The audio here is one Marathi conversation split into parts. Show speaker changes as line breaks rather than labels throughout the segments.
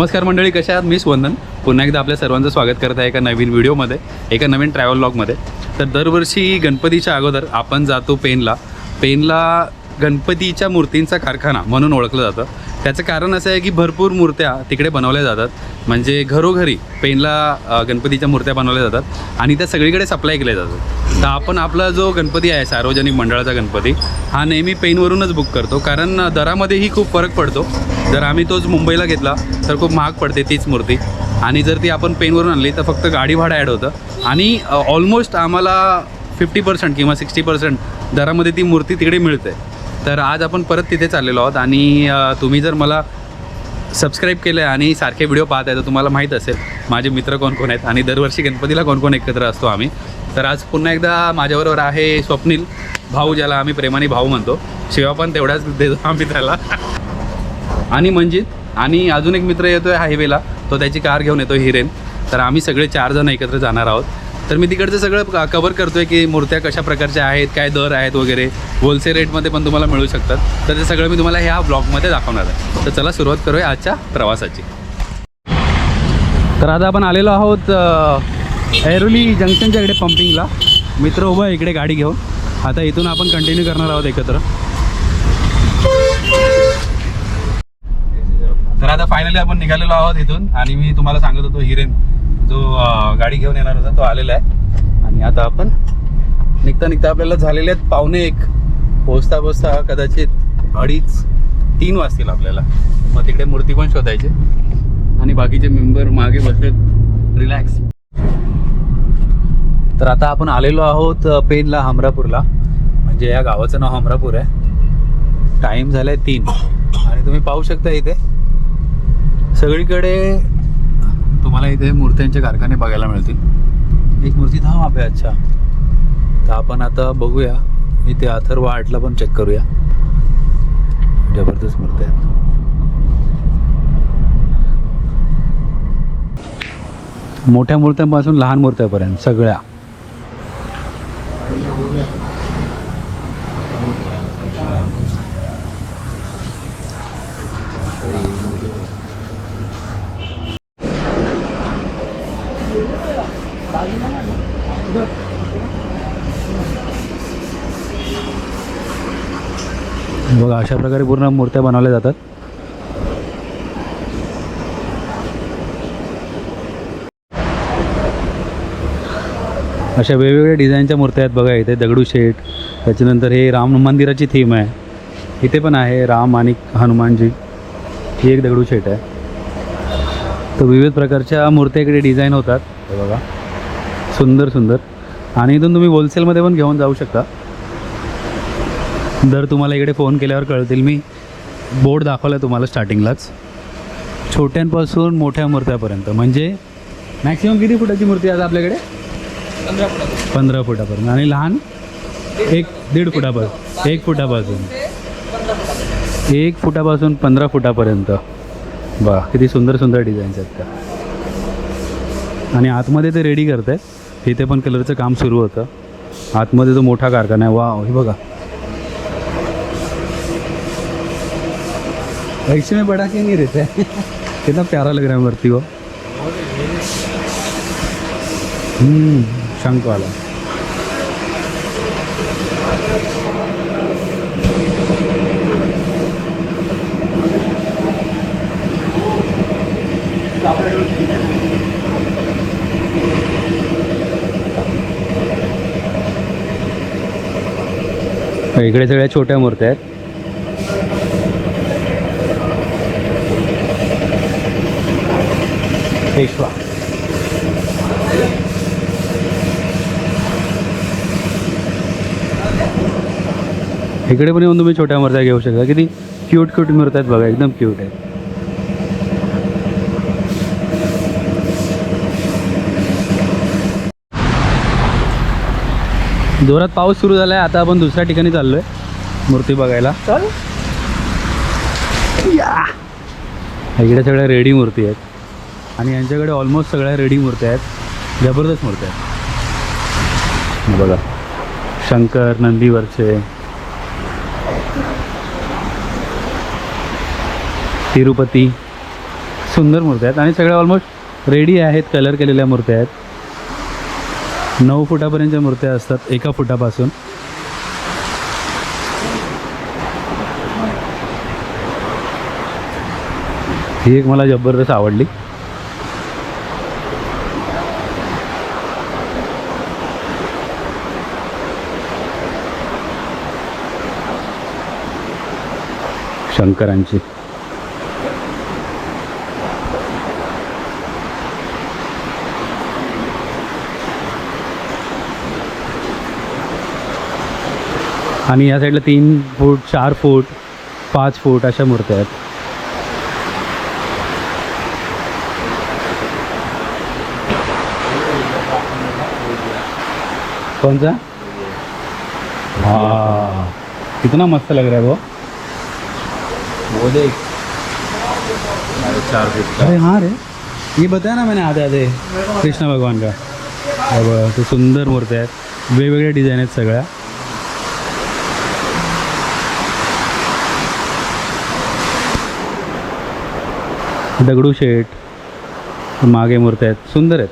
नमस्कार मंडळी कशा आहात? मी स्वंदन पुन्हा एकदा आपल्या सर्वांचं स्वागत करत आहे एका नवीन व्हिडिओमध्ये एका नवीन ट्रॅव्हल लॉगमध्ये तर दरवर्षी गणपतीच्या अगोदर आपण जातो पेनला. पेनला गणपतीच्या मूर्तींचा कारखाना म्हणून ओळखलं जातं. त्याचं कारण असं आहे की भरपूर मूर्त्या तिकडे बनवल्या जातात. म्हणजे घरोघरी पेनला गणपतीच्या मूर्त्या बनवल्या जातात आणि त्या सगळीकडे सप्लाय केल्या जातात. तर आपण आपला जो गणपती आहे सार्वजनिक मंडळाचा गणपती हा नेहमी पेनवरूनच बुक करतो. कारण दरामध्येही खूप फरक पडतो. जर आम्ही तोच मुंबईला घेतला तर खूप महाग पडते तीच मूर्ती. आणि जर ती आपण पेनवरून आणली तर फक्त गाडी भाडं ॲड होतं. आणि ऑलमोस्ट आम्हाला फिफ्टी पर्सेंट किंवा सिक्स्टी पर्सेंट दरामध्ये ती मूर्ती तिकडे मिळते. तर आज आपण परत तिथे चाललेलो आहोत आणि तुम्ही जर मला सबस्क्राईब केलं आहे आणि सारखे व्हिडिओ पाहत आहे तर तुम्हाला माहीत असेल माझे मित्र कोण कोण आहेत आणि दरवर्षी गणपतीला कोण कोण एकत्र असतो आम्ही. तर आज पुन्हा एकदा माझ्याबरोबर आहे स्वप्नील भाऊ ज्याला आम्ही प्रेमाने भाऊ म्हणतो. शिवा पण तेवढाच देतो आम्ही त्याला. आणि मंजित. आणि अजून एक मित्र येतो आहे हायवेला. तो त्याची कार घेऊन येतो हिरेन. तर आम्ही सगळे चार जण एकत्र जाणार आहोत. तर मी तिकडचं सगळं कवर करतो आहे की मूर्त्या कशा प्रकारच्या आहेत काय दर आहेत वगैरे. होलसेल रेटमध्ये पण तुम्हाला मिळू शकतात. तर ते सगळं मी तुम्हाला ह्या ब्लॉगमध्ये दाखवणार आहे. तर चला सुरुवात करूया आजच्या प्रवासाची. तर आता आपण आलेलो आहोत ऐरोली जंक्शनच्या इकडे पंपिंगला मित्र उभं इकडे गाडी घेऊन. आता इथून आपण कंटिन्यू करणार आहोत एकत्र तर आता फायनली आपण निघालेलो आहोत इथून. आणि मी तुम्हाला सांगत होतो हिरेन जो गाडी घेऊन येणार होता तो आलेला आहे. आणि आता आपण निघता निघता आपल्याला झालेले आहेत पावणे एक. पोचता पोचता कदाचित अडीच तीन वाजतील आपल्याला. मग तिकडे मूर्ती पण शोधायची. आणि बाकीचे मेंबर मागे बसलेत. रिलॅक्स. तर आता आपण आलेलो आहोत पेनला हमरापूरला. म्हणजे या गावाचं नाव हमरापूर आहे. टाईम झालाय तीन. आणि तुम्ही पाहू शकता इथे सगळीकडे तुम्हाला इथे मूर्त्यांचे कारखाने बघायला मिळतील. एक मूर्ती थांब आपे अच्छा. तर आपण आता बघूया. इथे अथर्व आर्टला पण चेक करूया. जबरदस्त मूर्ती आहेत. मोठ्या मूर्त्यांपासून लहान मूर्त्यापर्यंत सगळ्या. बघा अशा प्रकारे पूर्ण मूर्त्या बनवल्या जातात. अशा वेगवेगळ्या डिझाईनच्या मूर्त्या आहेत बघा इथे दगडूशेठ त्याच्यानंतर हे राम मंदिराची थीम आहे. इथे पण आहे राम आणि हनुमानजी. ही एक दगडूशेठ आहे. तर विविध प्रकारच्या मूर्त्या इकडे डिझाईन होतात. हे बघा. सुंदर सुंदर. आणि इथून तुम्ही होलसेलमध्ये पण घेऊन जाऊ शकता. दर तुम्हाला इकडे फोन केल्यावर कळतील. मी बोर्ड दाखवला आहे तुम्हाला स्टार्टिंगलाच छोट्यांपासून मोठ्या मूर्त्यापर्यंत. म्हणजे मॅक्सिमम किती फुटाची मूर्ती आहे आता आपल्याकडे? पंधरा फुटापर्यंत. आणि लहान? एक दीड फुटापासून. एक फुटापासून. एक फुटापासून पंधरा फुटापर्यंत. बघा किती सुंदर सुंदर डिझाईन्स आहेत त्या. आणि आतमध्ये ते रेडी करत आहेत इथे पण कलरचं काम सुरू होतं. आतमध्ये जो मोठा कारखाना आहे वा हे बघा. ऐसे में बड़ा क्यों नहीं रहता है कितना प्यारा लग रहा है. हो. मूर्ति को शंख वाला इकडे सगळ्या छोट्या मूर्त्या आहेत. पेशवा. इकडे पण येऊन तुम्ही छोट्या मूर्त्या घेऊ शकता. किती क्यूट क्यूट मूर्त्या आहेत बघा एकदम क्यूट आहे जोरात पाऊस सुरू झाला आहे आता आपण दुसऱ्या ठिकाणी चाललो आहे मूर्ती बघायला. चल. इकडे सगळ्या रेडी मूर्ती आहेत. आणि यांच्याकडे ऑलमोस्ट सगळ्या रेडी मूर्त्या आहेत. जबरदस्त मूर्त्या आहेत. बघा. शंकर नंदीवरचे तिरुपती. सुंदर मूर्त्या आहेत. आणि सगळ्या ऑलमोस्ट रेडी आहेत कलर केलेल्या मूर्त्या आहेत. नऊ फुटापर्यंतच्या मूर्त्या असतात एका फुटापासून. ही एक मला जबरदस्त आवडली. शंकरांची. आणि या साईडला तीन फूट चार फूट पाच फूट अशा मूर्त्या आहेत. कौन सा हाँ. कितना मस्त लग रहा है वो.
वो देख चार फीट
अरे हाँ रे. ये बताया ना मैंने आधे आधे. कृष्ण भगवान का. बघ, ते सुंदर मूर्ती आहेत. वेगवेगळ्या डिझाईन आहेत सगळ्या. दगडूशेठ मागे मूर्त्या आहेत. सुंदर आहेत.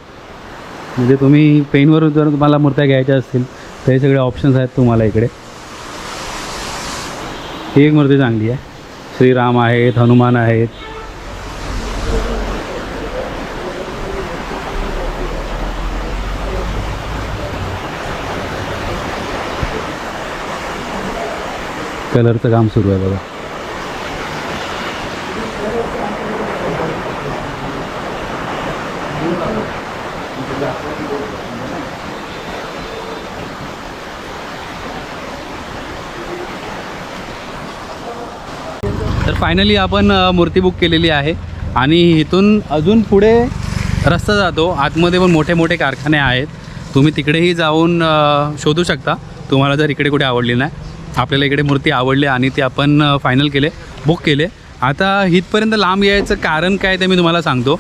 म्हणजे तुम्ही पेनवर जर तुम्हाला मूर्त्या घ्यायच्या असतील तर हे सगळे ऑप्शन्स आहेत तुम्हाला इकडे. ही एक मूर्ती चांगली आहे. श्रीराम आहेत हनुमान आहेत. कलरचं काम सुरू आहे बघा. तर फायनली आपण मूर्ती बुक केलेली आहे. आणि इथून अजून पुढे रस्ता जातो. आतमध्ये पण मोठे मोठे कारखाने आहेत. तुम्ही तिकडेही जाऊन शोधू शकता. तुम्हाला जर इकडे कुठे आवडली नाही आपल्याला इकडे मूर्ती आवडली आणि ती आपण फायनल केले बुक केले. आता इथपर्यंत लांब यायचं कारण काय ते मी तुम्हाला सांगतो.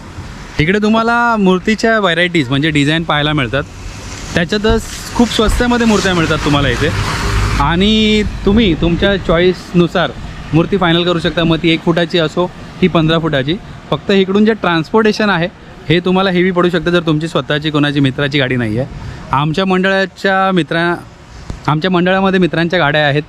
इकडे तुम्हाला मूर्तीच्या व्हरायटीज म्हणजे डिझाईन पाहायला मिळतात. त्याच्यातच खूप स्वस्तामध्ये मूर्त्या मिळतात तुम्हाला इथे. आणि तुम्ही तुमच्या चॉईसनुसार मूर्ती फायनल करू शकता. मग ती एक फुटाची असो ही पंधरा फुटाची. फक्त इकडून जे ट्रान्सपोर्टेशन आहे हे तुम्हाला हेवी पडू शकतं जर तुमची स्वतःची कोणाची मित्राची गाडी नाही आहे आमच्या मंडळाच्या मित्रा आमच्या मंडळामध्ये मित्रांच्या गाड्या आहेत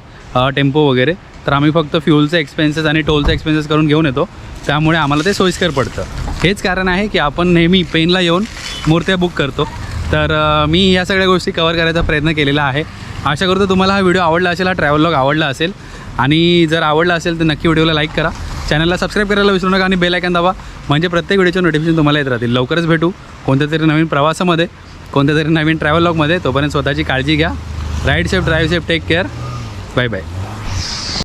टेम्पो वगैरे. तर आम्ही फक्त फ्युलचे एक्सपेन्सेस आणि टोलचे एक्सपेन्सेस करून घेऊन येतो. त्यामुळे आम्हाला ते सोयीस्कर पडतं. हेच कारण आहे की आपण नेहमी पेनला येऊन मूर्त्या बुक करतो. तर मी या सगळ्या गोष्टी कवर करायचा प्रयत्न केलेला आहे. आशा करतो तुम्हाला हा व्हिडिओ आवडला असेल हा ट्रॅव्हल लॉग आवडला असेल. आणि जर आवडला असेल तर नक्की व्हिडिओला लाईक करा. चॅनलला सबस्क्राईब करायला विसरू नका आणि बेल आयकन दाबा. म्हणजे प्रत्येक व्हिडिओचे नोटिफिकेशन तुम्हाला येत राहतील. लवकरच भेटू कोणत्या तरी नवीन प्रवासामध्ये कोणत्या तरी नवीन ट्रॅव्हल लॉगमध्ये तोपर्यंत स्वतःची काळजी घ्या. Ride safe drive safe take care bye bye